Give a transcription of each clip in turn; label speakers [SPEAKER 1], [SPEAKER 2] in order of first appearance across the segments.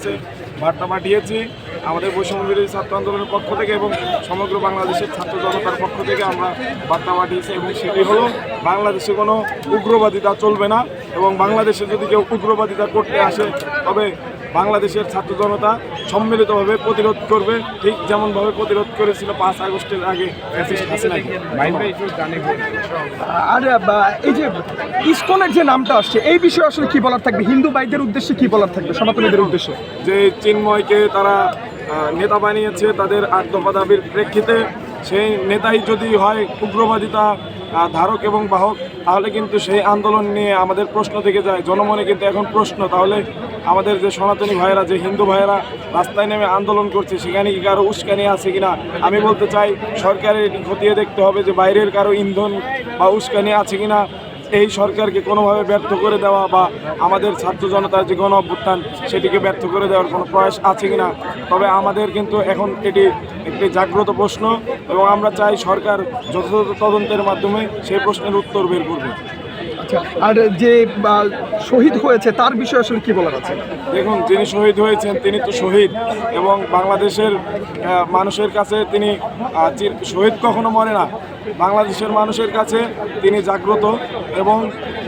[SPEAKER 1] কাছে বার্তা পাঠিয়েছি আমাদের বৈষম্যবিরোধী ছাত্র আন্দোলনের পক্ষ থেকে এবং সমগ্র বাংলাদেশের ছাত্র জনতার পক্ষ থেকে আমরা বার্তা পাঠিয়েছি এবং সেটি হলো, বাংলাদেশে কোনো উগ্রবাদিতা চলবে না এবং বাংলাদেশে যদি কেউ উগ্রবাদিতা করতে আসে, তবে বাংলাদেশের ছাত্র জনতা সম্মিলিতভাবে প্রতিরোধ করবে ঠিক যেমনভাবে প্রতিরোধ করেছিল পাঁচ আগস্টের আগে
[SPEAKER 2] আর বা, এই যে ইসকনের যে নামটা আসছে এই বিষয়ে আসলে কি বলার থাকবে? হিন্দু ভাইদের উদ্দেশ্যে কি বলার থাকবে সনাতনীদের উদ্দেশ্যে?
[SPEAKER 1] যে চিন্ময়কে তারা নেতা বানিয়েছে তাদের আট দফা দাবির প্রেক্ষিতে সেই নেতাই যদি হয় উগ্রবাদিতা ধারক এবং বাহক তাহলে কিন্তু সেই আন্দোলন নিয়ে আমাদের প্রশ্ন থেকে যায়। জনমনে কিন্তু এখন প্রশ্ন তাহলে আমাদের যে সনাতনী ভাইয়েরা, যে হিন্দু ভাইয়েরা রাস্তায় নেমে আন্দোলন করছে, সেখানে কি কারও উস্কানি আছে কিনা? আমি বলতে চাই, সরকারের এটি খতিয়ে দেখতে হবে যে বাইরের কারও ইন্ধন বা উস্কানি আছে কিনা। এই সরকারকে কোনোভাবে ব্যর্থ করে দেওয়া বা আমাদের ছাত্র জনতার যে গণ অভ্যুত্থান, সেটিকে ব্যর্থ করে দেওয়ার কোনো প্রয়াস আছে কিনা? তবে আমাদের কিন্তু এখন এটি একটি জাগ্রত প্রশ্ন এবং আমরা চাই সরকার যথাযথ তদন্তের মাধ্যমে সেই প্রশ্নের উত্তর বের করবে।
[SPEAKER 2] আচ্ছা আর যে শহীদ হয়েছে, তার বিষয়ে আসলে কি বলার আছে?
[SPEAKER 1] দেখুন, যিনি শহীদ হয়েছেন, তিনি তো শহীদ এবং বাংলাদেশের মানুষের কাছে তিনি শহীদ কখনো মরে না। বাংলাদেশের মানুষের কাছে তিনি জাগ্রত এবং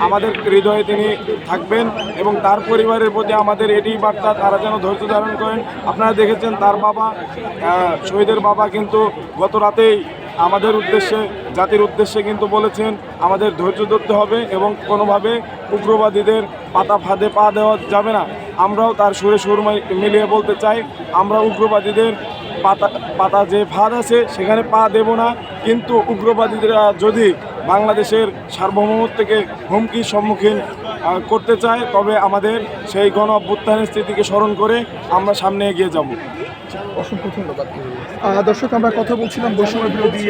[SPEAKER 1] আমাদের হৃদয়ে তিনি থাকবেন এবং তার পরিবারের প্রতি আমাদের এটি বার্তা, তারা যেন ধৈর্য ধারণ করেন। আপনারা দেখেছেন, তার বাবা শহীদের বাবা কিন্তু গত রাতেই আমাদের উদ্দেশ্যে, জাতির উদ্দেশ্যে কিন্তু বলেছেন, আমাদের ধৈর্য ধরতে হবে এবং কোনোভাবে উগ্রবাদীদের পাতা ফাঁদে পা দেওয়া যাবে না। আমরাও তার সুরে সুরমায় মিলিয়ে বলতে চাই, আমরা উগ্রবাদীদের পাতা পাতা যে ফাঁদ আছে সেখানে পা দেব না। কিন্তু উগ্রবাদীরা যদি বাংলাদেশের সার্বভৌমত্বকে হুমকির সম্মুখীন করতে চায়, তবে আমাদের সেই গণ অভ্যুত্থানের স্থিতিকে স্মরণ করে আমরা সামনে এগিয়ে যাব।
[SPEAKER 2] অসংখ্য ধন্যবাদ। দর্শক আমরা কথা বলছিলাম বৈষম্য বিরোধী